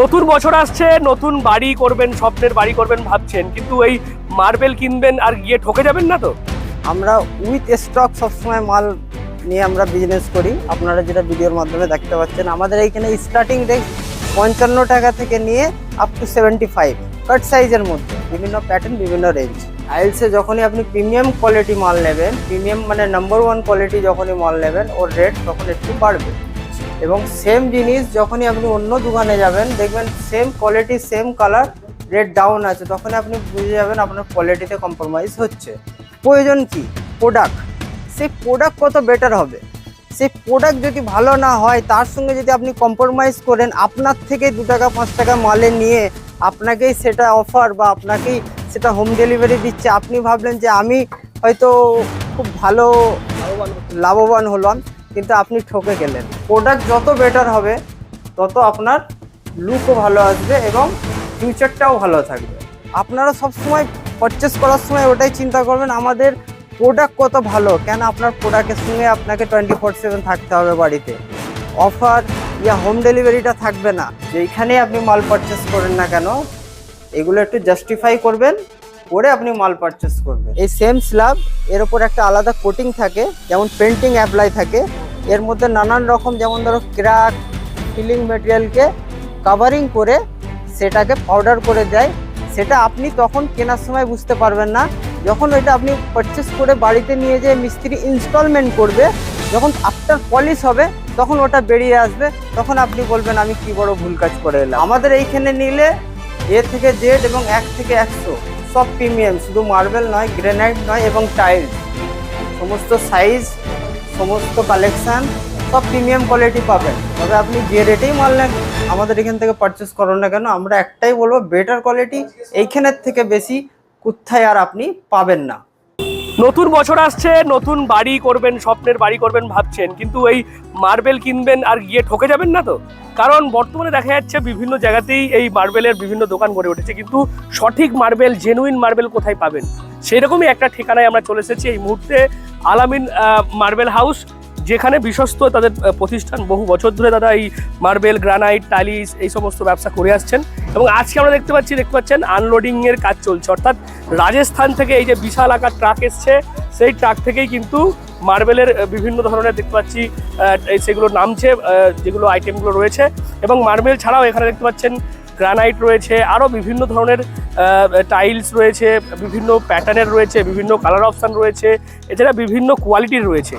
নতুন বছর আসছে, নতুন বাড়ি করবেন, স্বপ্নের বাড়ি করবেন ভাবছেন, কিন্তু এই মার্বেল কিনবেন আর গিয়ে ঠকে যাবেন না তো? আমরা উইথ স্টক সবসময় মাল নিয়ে আমরা বিজনেস করি। আপনারা যেটা ভিডিওর মাধ্যমে দেখতে পাচ্ছেন, আমাদের এইখানে স্টার্টিং রেট পঞ্চান্ন টাকা থেকে নিয়ে up to seventy five cut সাইজের মধ্যে, বিভিন্ন প্যাটার্ন বিভিন্ন রেঞ্জ আইলসে যখনই আপনি প্রিমিয়াম কোয়ালিটি মাল নেবেন প্রিমিয়াম মানে নাম্বার ওয়ান কোয়ালিটি যখনই মাল নেবেন, ওর রেট তখন একটু বাড়বে। এবং সেম জিনিস যখনই আপনি অন্য দোকানে যাবেন, দেখবেন same quality same colour rate down আছে। তখন আপনি বুঝে যাবেন আপনার কোয়ালিটিতে কম্প্রোমাইজ হচ্ছে। প্রয়োজন কি? প্রোডাক্ট সেই প্রোডাক্ট কত বেটার হবে? সেই প্রোডাক্ট যদি ভালো না হয়, তার সঙ্গে যদি আপনি কম্প্রোমাইজ করেন, আপনার থেকে দু টাকা, পাঁচ টাকা মালে নিয়ে আপনাকেই সেটা অফার বা আপনাকেই সেটা হোম ডেলিভারি দিচ্ছে, আপনি ভাবলেন যে আমি হয়তো খুব ভালো লাভবান হলাম। কিন্তু আপনি ঠকে গেলেন। প্রোডাক্ট যত বেটার হবে, তত আপনার লুকও ভালো আসবে এবং ফিউচারটাও ভালো থাকবে। আপনারা সবসময় পারচেস করার সময় ওটাই চিন্তা করবেন, আমাদের প্রোডাক্ট কত ভালো? কেন আপনার প্রোডাক্টের সঙ্গে আপনাকে টোয়েন্টি ফোর সেভেন থাকতে হবে বাড়িতে? অফার ইয়া হোম ডেলিভারিটা থাকবে না। যেইখানে আপনি মাল পারচেস করেন না কেন, এগুলো একটু জাস্টিফাই করবেন। করে আপনি মাল পারচেস করবেন। এই সেম স্ল্যাব এর উপর একটা আলাদা কোটিং থাকে, যেমন পেন্টিং অ্যাপ্লাই থাকে। এর মধ্যে নানান রকম, যেমন ধরো ক্র্যাক ফিলিং মেটেরিয়ালকে কাভারিং করে সেটাকে পাউডার করে দেয়। সেটা আপনি তখন কেনার সময় বুঝতে পারবেন না। যখন ওইটা আপনি পারচেস করে বাড়িতে নিয়ে যেয়ে মিস্ত্রি ইনস্টলমেন্ট করবে, যখন আফটার পলিশ হবে, তখন ওটা বেরিয়ে আসবে। তখন আপনি বলবেন, আমি কি বড় ভুল কাজ করে এলাম? আমাদের এইখানে নিলে এ থেকে জেড এবং এক থেকে একশো। সব প্রিমিয়াম, শুধু মার্বেল নয়, গ্রেনাইট নয় এবং টাইল সমস্ত সাইজ, সমস্ত কালেকশান, সব প্রিমিয়াম কোয়ালিটি পাবেন। তবে আপনি যে রেটেই মাল নেন, আমাদের এখান থেকে পারচেস করুন না কেন, আমরা একটাই বলব বেটার কোয়ালিটি এইখানের থেকে বেশি কোথায় আর আপনি পাবেন না। নতুন বছর আসছে, নতুন বাড়ি করবেন, স্বপ্নের বাড়ি করবেন ভাবছেন, কিন্তু এই মার্বেল কিনবেন আর গিয়ে ঠকে যাবেন না তো? কারণ বর্তমানে দেখা যাচ্ছে বিভিন্ন জায়গাতেই এই মার্বেলের বিভিন্ন দোকান গড়ে উঠেছে, কিন্তু সঠিক মার্বেল জেনুইন মার্বেল কোথায় পাবেন? সেরকমই একটা ঠিকানায় আমরা চলে এসেছি। এই মুহূর্তে আলামিন মার্বেল হাউস যেখানে বিশ্বস্ত তাদের প্রতিষ্ঠান বহু বছর ধরে তারা এই মার্বেল, গ্রানাইট টালিস এই সমস্ত ব্যবসা করে আসছেন। এবং আজকে আমরা দেখতে পাচ্ছি, দেখতে পাচ্ছেন আনলোডিংয়ের কাজ চলছে। অর্থাৎ রাজস্থান থেকে এই যে বিশাল আকার ট্রাক এসছে, সেই ট্রাক থেকেই কিন্তু মার্বেলের বিভিন্ন ধরনের দেখতে পাচ্ছি সেগুলো নামছে যেগুলো আইটেমগুলো রয়েছে। এবং মার্বেল ছাড়াও এখানে দেখতে পাচ্ছেন গ্রানাইট রয়েছে, আরও বিভিন্ন ধরনের টাইলস রয়েছে, বিভিন্ন প্যাটার্নের রয়েছে, বিভিন্ন কালার অপশান রয়েছে, এছাড়া বিভিন্ন কোয়ালিটির রয়েছে।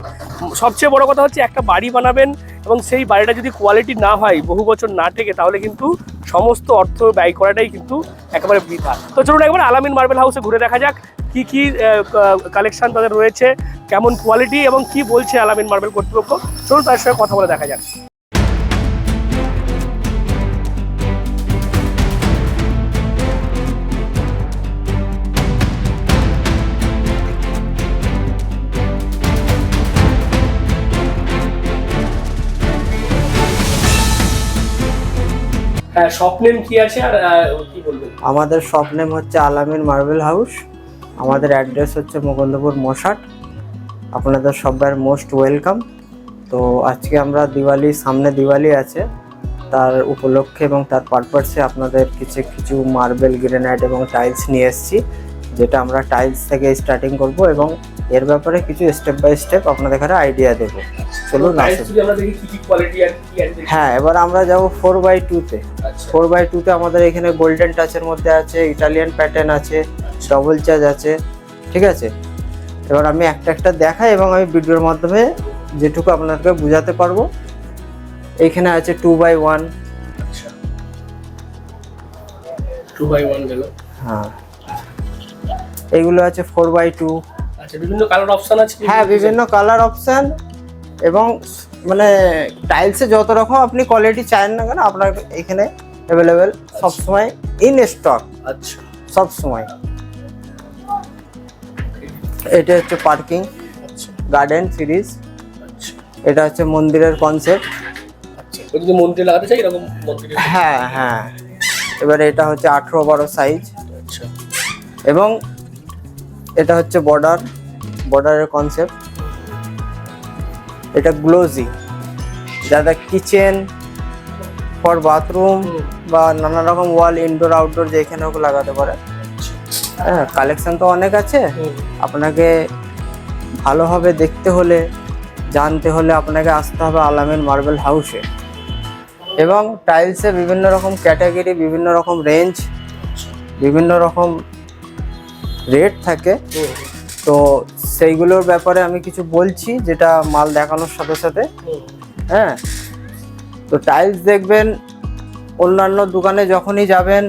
সবচেয়ে বড় কথা হচ্ছে একটা বাড়ি বানাবেন এবং সেই বাড়িটা যদি কোয়ালিটি না হয়, বহু বছর না টেকে তাহলে কিন্তু সমস্ত অর্থ ব্যয় করাটাই কিন্তু একেবারে বৃথা। তো চলুন একবার আলামিন মার্বেল হাউসে ঘুরে দেখা যাক, কি কি কালেকশান তাদের রয়েছে, কেমন কোয়ালিটি এবং কি বলছে আলামিন মার্বেল কর্তৃপক্ষ। চলুন তার সঙ্গে কথা বলে দেখা যাক। হ্যাঁ স্বপ্নেম কি আছে আর কি বলবেন? আমাদের শপ নেম হচ্ছে আলামিন মার্বেল হাউস। আমাদের অ্যাড্রেস হচ্ছে মুকুন্দপুর মশাট। আপনাদের সবার মোস্ট ওয়েলকাম তো আজকে আমরা দিওয়ালি, সামনে দিওয়ালি আছে। তার উপলক্ষে এবং তার পারপাসে আপনাদের কিছু কিছু মার্বেল গ্রেনাইট এবং টাইলস নিয়ে এসেছি। যেটা আমরা টাইলস থেকে স্টার্টিং করব এবং এর ব্যাপারে কিছু স্টেপ বাই স্টেপ আপনাদের এখানে আইডিয়া দেবো। চলুন টাইলস আসুন। আমরা দেখি কি কি কোয়ালিটি আর কি আছে হ্যাঁ এবার আমরা যাব ফোর বাই টুতে ফোর বাই টুতে আমাদের এখানে গোল্ডেন টাচের মধ্যে আছে ইটালিয়ান প্যাটার্ন আছে ডবল চার্জ আছে ঠিক আছে? এবার আমি একটা একটা দেখাই এবং আমি ভিডিওর মাধ্যমে যেটুকু আপনাদেরকে বোঝাতে পারব। এইখানে আছে টু বাই ওয়ান আচ্ছা। টু বাই ওয়ান গেল। হ্যাঁ। এইগুলো আছে ফোর বাই টু আচ্ছা বিভিন্ন কালার অপশন আছে হ্যাঁ বিভিন্ন কালার অপশান এবং মানে টাইলসে যত রকম আপনি কোয়ালিটি চান না কেন আপনার এখানে অ্যাভেলেবেল সবসময় ইন স্টক আচ্ছা। সব সময় এটা হচ্ছে পার্কিং আচ্ছা। গার্ডেন সিরিজ আচ্ছা। এটা হচ্ছে মন্দিরের কনসেপ্ট আচ্ছা। যদি মন্দিরে লাগাতে চাই এরকম মন্দিরে হ্যাঁ হ্যাঁ। এবারে এটা হচ্ছে আঠেরো বারো সাইজ আচ্ছা। এবং এটা হচ্ছে বর্ডার বর্ডারের কনসেপ্ট এটা গ্লোজি যাদের কিচেন ফর বাথরুম বা নানা রকম ওয়াল ইনডোর আউটডোর যেখানে হোক লাগাতে পারে। হ্যাঁ কালেকশন তো অনেক আছে। আপনাকে ভালোভাবে দেখতে হলে, জানতে হলে আপনাকে আসতে হবে আলামের মার্বেল হাউসে এবং টাইলসে বিভিন্ন রকম ক্যাটাগরি বিভিন্ন রকম রেঞ্জ বিভিন্ন রকম রেট থাকে। তো সেইগুলোর ব্যাপারে আমি কিছু বলছি, যেটা মাল দেখানোর সাথে সাথে। হ্যাঁ? তো টাইলস দেখবেন, অন্যান্য দোকানে যখনই যাবেন,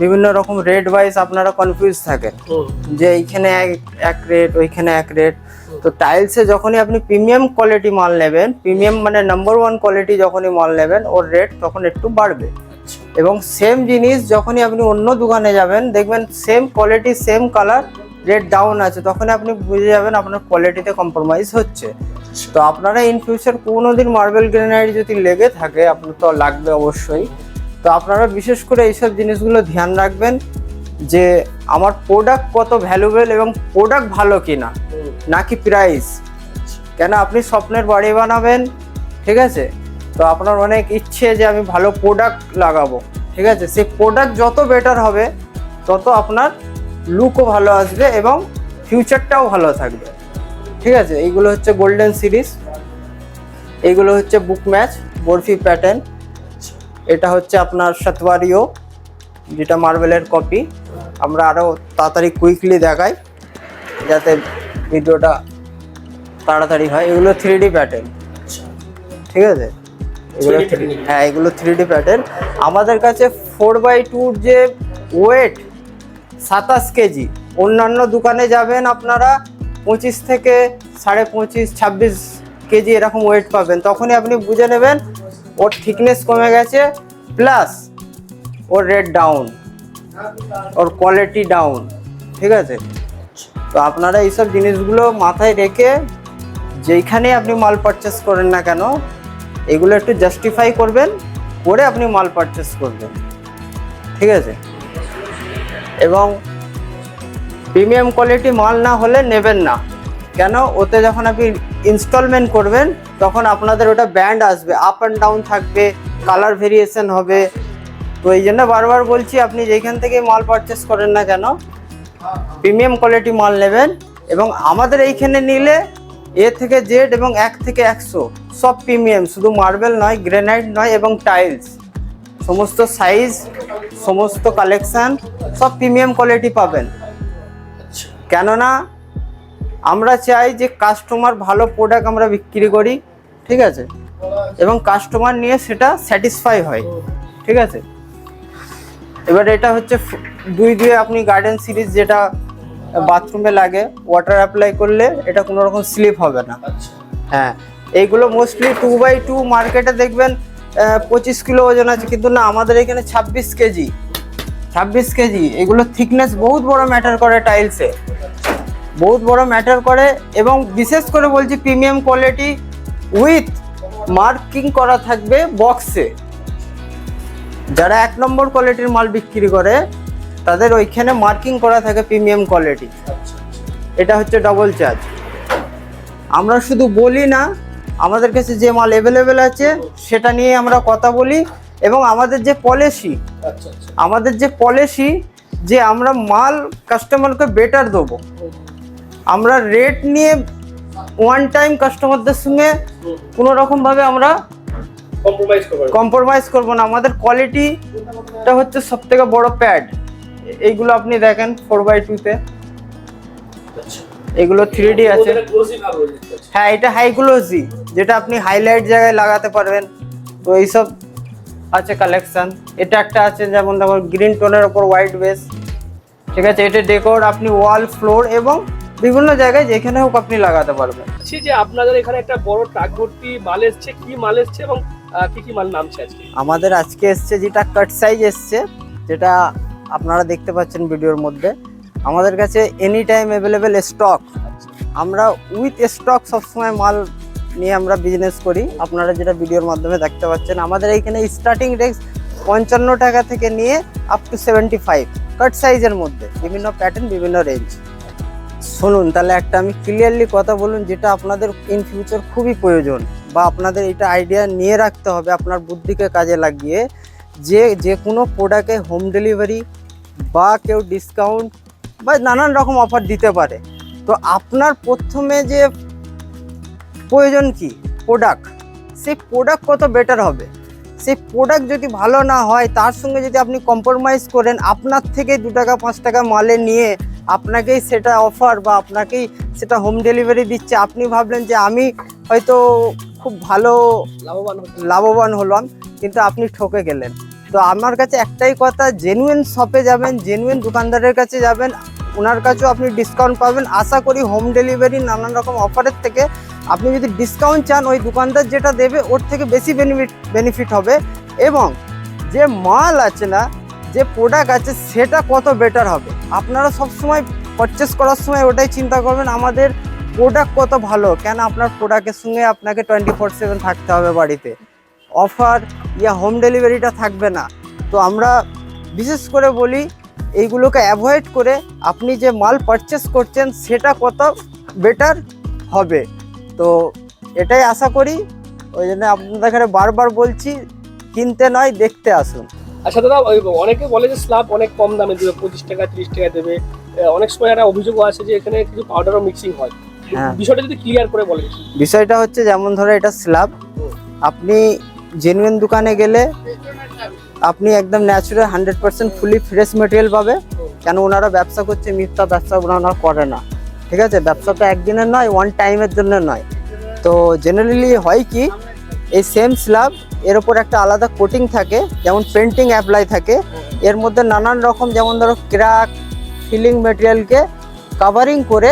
বিভিন্ন রকম রেট ওয়াইজ আপনারা কনফিউজ থাকেন। যে এইখানে এক রেট ওইখানে এক রেট তো টাইলসে যখনই আপনি প্রিমিয়াম কোয়ালিটি মাল নেবেন প্রিমিয়াম মানে নাম্বার ওয়ান কোয়ালিটি যখনই মাল নেবেন, ওর রেট তখন একটু বাড়বে। এবং সেম জিনিস যখনই আপনি অন্য দোকানে যাবেন, দেখবেন same quality same colour rate down আছে। তখন আপনি বুঝে যাবেন আপনার কোয়ালিটিতে কম্প্রোমাইজ হচ্ছে। তো আপনারা ইন ফিউচার কোনো দিন মার্বেল গ্রেনাইট যদি লেগে থাকে, আপনার তো লাগবে অবশ্যই। তো আপনারা বিশেষ করে এইসব জিনিসগুলো ধ্যান রাখবেন যে আমার প্রোডাক্ট কত ভ্যালুবেল এবং প্রোডাক্ট ভালো কিনা, নাকি প্রাইস কেন? আপনি স্বপ্নের বাড়ি বানাবেন, ঠিক আছে? তো আপনার অনেক ইচ্ছে যে আমি ভালো প্রোডাক্ট লাগাবো, ঠিক আছে? সেই প্রোডাক্ট যত বেটার হবে, তত আপনার লুকও ভালো আসবে এবং ফিউচারটাও ভালো থাকবে। ঠিক আছে? এইগুলো হচ্ছে গোল্ডেন সিরিজ এইগুলো হচ্ছে বুক ম্যাচ বরফি প্যাটার্ন এটা হচ্ছে আপনার সাতবারিও যেটা মার্বেলের কপি আমরা আরও তাড়াতাড়ি কুইকলি দেখাই, যাতে ভিডিওটা তাড়াতাড়ি হয়। এগুলো থ্রি ডি প্যাটার্ন ঠিক আছে? এগুলো 3D pattern হ্যাঁ এগুলো থ্রি ডি প্যাটার্ন আমাদের কাছে ফোর বাই টুর যে ওয়েট সাতাশ কেজি অন্যান্য দোকানে যাবেন আপনারা পঁচিশ থেকে সাড়ে পঁচিশ ছাব্বিশ কেজি এরকম ওয়েট পাবেন। তখনই আপনি বুঝে নেবেন ওর থিকনেস কমে গেছে প্লাস ওর রেট ডাউন ওর কোয়ালিটি ডাউন ঠিক আছে? তো আপনারা এইসব জিনিসগুলো মাথায় রেখে যেইখানে আপনি মাল পারচেস করেন না কেন এগুলো একটু জাস্টিফাই করবেন, করে আপনি মাল পারচেস করবেন। ঠিক আছে? এবং প্রিমিয়াম কোয়ালিটি মাল না হলে নেবেন না। কেন? ওতে যখন আপনি ইনস্টলমেন্ট করবেন, তখন আপনাদের ওটা ব্যান্ড আসবে। আপ অ্যান্ড ডাউন থাকবে কালার ভেরিয়েশন হবে। তো এই জন্য বারবার বলছি, আপনি যেখান থেকে মাল পারচেস করেন না কেন প্রিমিয়াম কোয়ালিটি মাল নেবেন। এবং আমাদের এইখানে নিলে এ থেকে জেড এবং এক থেকে একশো। সব প্রিমিয়াম শুধু মার্বেল নয় গ্রেনাইট নয় এবং টাইলস। সমস্ত সাইজ সমস্ত কালেকশান সব প্রিমিয়াম কোয়ালিটি পাবেন। কেননা আমরা চাই যে কাস্টমার ভালো প্রোডাক্ট আমরা বিক্রি করি ঠিক আছে? এবং কাস্টমার নিয়ে সেটা স্যাটিসফাই হয় ঠিক আছে? এবার এটা হচ্ছে দুই দুই আপনি গার্ডেন সিরিজ যেটা বাথরুমে লাগে ওয়াটার অ্যাপ্লাই করলে এটা কোনো রকম স্লিপ হবে না। হ্যাঁ এইগুলো মোস্টলি টু বাই টু মার্কেটে দেখবেন পঁচিশ কিলো ওজন আছে, কিন্তু না, আমাদের এখানে ছাব্বিশ কেজি। ছাব্বিশ কেজি, এগুলো থিকনেস বহুত বড় ম্যাটার করে টাইলসে বহুত বড় ম্যাটার করে, এবং বিশেষ করে বলছি প্রিমিয়াম কোয়ালিটি উইথ মার্কিং করা থাকবে বক্সে যারা এক নম্বর কোয়ালিটির মাল বিক্রি করে, তাদের ওইখানে মার্কিং করা থাকে প্রিমিয়াম কোয়ালিটি এটা হচ্ছে ডবল চার্জ আমরা শুধু বলি না আমাদের কাছে যে মাল অ্যাভেলেবেল আছে সেটা নিয়ে আমরা কথা বলি এবং আমাদের যে পলিসি আমাদের যে পলিসি যে আমরা মাল কাস্টমারকে বেটার দেবো। আমরা রেট নিয়ে ওয়ান টাইম কাস্টমারদের সঙ্গে কোনো রকমভাবে আমরা কম্প্রোমাইজ করব। না। আমাদের কোয়ালিটিটা হচ্ছে সব থেকে বড় প্যাড এইগুলো আপনি দেখেন ফোর বাই টুতে এগুলো থ্রি ডি আছে। হ্যাঁ এটা হাইগ্লোজি যেটা আপনি হাইলাইট জায়গায় লাগাতে পারবেন। তো এইসব আছে কালেকশন এটা একটা আছে যেমন দেখো গ্রিন টোনের ওপর হোয়াইট বেস ঠিক আছে এটা ডেকোর আপনি ওয়াল ফ্লোর এবং বিভিন্ন জায়গায় যেখানে হোক আপনি লাগাতে পারবেন। বলছি যে আপনাদের এখানে একটা বড় ট্রাক ভর্তি মাল এসছে কি মাল এসছে এবং কি কি মাল নামছে আজকে? আমাদের আজকে এসছে যেটা কাট সাইজ এসছে যেটা আপনারা দেখতে পাচ্ছেন ভিডিওর মধ্যে। আমাদের কাছে এনি টাইম অ্যাভেলেবেল স্টক আমরা উইথ স্টক সবসময় মাল নিয়ে আমরা বিজনেস করি। আপনারা যেটা ভিডিওর মাধ্যমে দেখতে পাচ্ছেন, আমাদের এইখানে স্টার্টিং রেট পঞ্চান্ন টাকা থেকে নিয়ে up to seventy five cut সাইজের মধ্যে, বিভিন্ন প্যাটার্ন বিভিন্ন রেঞ্জ শুনুন, তাহলে একটা আমি ক্লিয়ারলি কথা বলুন, যেটা আপনাদের ইন ফিউচার খুবই প্রয়োজন বা আপনাদের এটা আইডিয়া নিয়ে রাখতে হবে আপনার বুদ্ধিকে কাজে লাগিয়ে। যে যে কোনো প্রোডাক্টে হোম ডেলিভারি বা কেউ ডিসকাউন্ট বা নানান রকম অফার দিতে পারে। তো আপনার প্রথমে যে প্রয়োজন কি? প্রোডাক্ট সেই প্রোডাক্ট কত বেটার হবে? সেই প্রোডাক্ট যদি ভালো না হয় তার সঙ্গে যদি আপনি কম্প্রোমাইজ করেন আপনার থেকে দু টাকা পাঁচ টাকা মালে নিয়ে আপনাকেই সেটা অফার বা আপনাকেই সেটা হোম ডেলিভারি দিচ্ছে আপনি ভাবলেন যে আমি হয়তো খুব ভালো লাভবান লাভবান হলাম কিন্তু আপনি ঠকে গেলেন। তো আমার কাছে একটাই কথা জেনুইন শপে যাবেন জেনুইন দোকানদারের কাছে যাবেন ওনার কাছেও আপনি ডিসকাউন্ট পাবেন। আশা করি হোম ডেলিভারি নানান রকম অফারের থেকে আপনি যদি ডিসকাউন্ট চান, ওই দোকানদার যেটা দেবে, ওর থেকে বেশি বেনিফিট বেনিফিট হবে। এবং যে মাল আছে না, যে প্রোডাক্ট আছে, সেটা কত বেটার হবে? আপনারা সবসময় পারচেস করার সময় ওটাই চিন্তা করবেন, আমাদের প্রোডাক্ট কত ভালো। কেন আপনার প্রোডাক্টের সঙ্গে আপনাকে টোয়েন্টি ফোর সেভেন থাকতে হবে বাড়িতে? অফার ইয়া হোম ডেলিভারিটা থাকবে না। তো আমরা বিশেষ করে বলি এইগুলোকে অ্যাভয়েড করে আপনি যে মাল পারচেস করছেন সেটা কত বেটার হবে। তো এটাই আশা করি। ওই জন্য আপনাদের এখানে বারবার বলছি কিনতে নয় দেখতে আসুন। আচ্ছা দাদা ওই অনেকে বলে যে স্ল্যাব অনেক কম দামে দেবে পঁচিশ টাকা তিরিশ টাকা দেবে। অনেক সময় একটা অভিযোগও আছে যে এখানে কিছু পাউডারও মিক্সিং হয়। হ্যাঁ। বিষয়টা যদি ক্লিয়ার করে বলেন। বিষয়টা হচ্ছে যেমন ধরো এটা স্ল্যাব আপনি জেনুইন দোকানে গেলে আপনি একদম natural hundred percent fully fresh material পাবে। কেন ওনারা ব্যবসা করছে, মিথ্যা ব্যবসা ওনারা করে না। ঠিক আছে? ব্যবসাটা একদিনের নয় ওয়ান টাইমের জন্য নয়। তো জেনারেলি হয় কি, এই সেম স্ল্যাব এর ওপর একটা আলাদা কোটিং থাকে, যেমন পেন্টিং অ্যাপ্লাই থাকে। এর মধ্যে নানান রকম, যেমন ধরো ক্র্যাক ফিলিং মেটেরিয়ালকে কাভারিং করে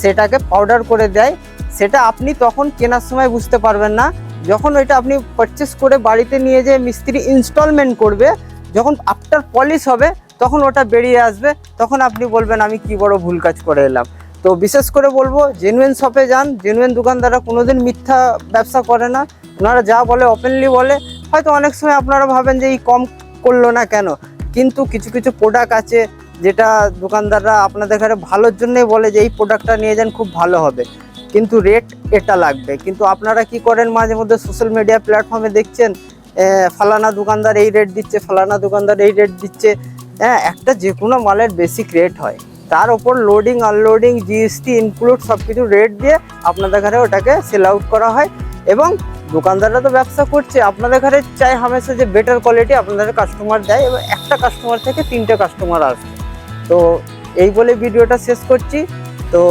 সেটাকে পাউডার করে দেয়। সেটা আপনি তখন কেনার সময় বুঝতে পারবেন না। যখন ওইটা আপনি পারচেস করে বাড়িতে নিয়ে যেয়ে মিস্ত্রি ইনস্টলমেন্ট করবে, যখন আফটার পলিশ হবে, তখন ওটা বেরিয়ে আসবে, তখন আপনি বলবেন, আমি কি বড় ভুল কাজ করে এলাম? তো বিশেষ করে বলব জেনুইন শপে যান জেনুইন দোকানদাররা কোনোদিন মিথ্যা ব্যবসা করে না। ওনারা যা বলে ওপেনলি বলে। হয়তো অনেক সময় আপনারা ভাবেন যে, এই কম করল না কেন? কিন্তু কিছু কিছু প্রোডাক্ট আছে, যেটা দোকানদাররা আপনাদের এখানে ভালোর জন্যই বলে যে, এই প্রোডাক্টটা নিয়ে যান, খুব ভালো হবে। কিন্তু রেট এটা লাগবে। কিন্তু আপনারা কি করেন, মাঝে মধ্যে সোশ্যাল মিডিয়া প্ল্যাটফর্মে দেখছেন ফালানা দোকানদার এই রেট দিচ্ছে, ফালানা দোকানদার এই রেট দিচ্ছে। হ্যাঁ একটা যে কোনো মালের বেসিক রেট হয়। তার ওপর লোডিং আনলোডিং জিএসটি ইনক্লুড সব কিছু রেট দিয়ে আপনাদের ঘরে ওটাকে সেল আউট করা হয়। এবং দোকানদাররা তো ব্যবসা করছে, আপনাদের ঘরে চাই হামেশা যে বেটার কোয়ালিটি আপনাদের কাস্টমার দেয় এবং একটা কাস্টমার থেকে তিনটে কাস্টমার আসবে। তো এই বলে ভিডিওটা শেষ করছি। তো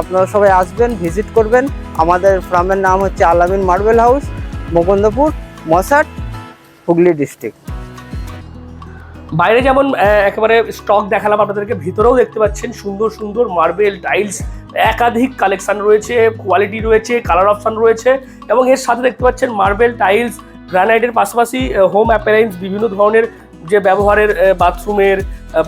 আপনারা সবাই আসবেন ভিজিট করবেন। আমাদের ফার্মের নাম হচ্ছে Alamin marble house Mukundapur Mashat, Hooghly district বাইরে যেমন একেবারে স্টক দেখালাম আপনাদেরকে, ভিতরেও দেখতে পাচ্ছেন সুন্দর সুন্দর মার্বেল টাইলস একাধিক কালেকশান রয়েছে কোয়ালিটি রয়েছে কালার অপশান রয়েছে, এবং এর সাথে দেখতে পাচ্ছেন মার্বেল টাইলস গ্রানাইটের পাশাপাশি হোম অ্যাপারেন্স বিভিন্ন ধরনের যে ব্যবহারের বাথরুমের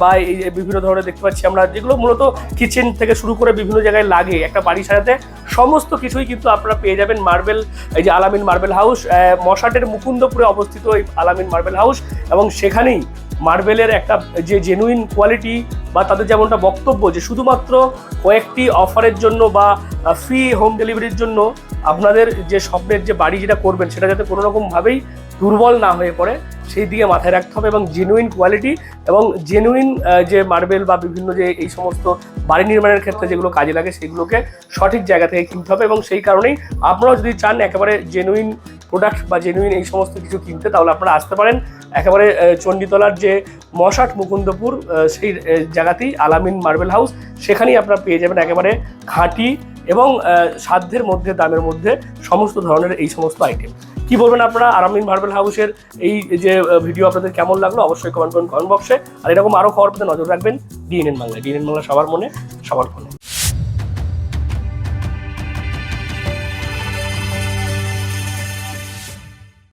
বা এই বিভিন্ন ধরনের দেখতে পাচ্ছি আমরা, যেগুলো মূলত কিচেন থেকে শুরু করে বিভিন্ন জায়গায় লাগে। একটা বাড়ি সাজাতে সমস্ত কিছুই কিন্তু আপনারা পেয়ে যাবেন মার্বেল এই যে আলামিন মার্বেল হাউস মশাটের মুকুন্দপুরে অবস্থিত এই আলামিন মার্বেল হাউস এবং সেখানেই মার্বেলের একটা, যে জেনুইন কোয়ালিটি বা তাদের যেমনটা বক্তব্য যে শুধুমাত্র কয়েকটি অফারের জন্য বা ফ্রি হোম ডেলিভারির জন্য আপনাদের যে স্বপ্নের যে বাড়ি যেটা করবেন, সেটা যাতে কোনো রকমভাবেই দুর্বল না হয়ে পড়ে। সেই দিকে মাথায় রাখতে হবে এবং জেনুইন কোয়ালিটি এবং জেনুইন যে মার্বেল বা বিভিন্ন যে এই সমস্ত বাড়ি নির্মাণের ক্ষেত্রে যেগুলো কাজে লাগে সেগুলোকে সঠিক জায়গা থেকে কিনতে হবে এবং সেই কারণেই আপনারাও যদি চান একেবারে জেনুইন প্রোডাক্ট বা জেনুইন এই সমস্ত কিছু কিনতে, তাহলে আপনারা আসতে পারেন একেবারে চণ্ডীতলার যে মশাট মুকুন্দপুর সেই জায়গাতেই আলামিন মার্বেল হাউস সেখানেই আপনারা পেয়ে যাবেন একেবারে খাঁটি এবং সাধ্যের মধ্যে, দামের মধ্যে সমস্ত ধরনের এই সমস্ত আইটেম কি বলবেন আপনারা? আরামিন মার্বেল হাউসের এই যে ভিডিও আপনাদের কেমন লাগল অবশ্যই কমেন্ট করুন কমেন্ট বক্সে আর এরকম আরও খবর পেতে নজর রাখবেন ডিএনএন বাংলা ডিএনএন বাংলা সবার মনে, সবার ফোনে।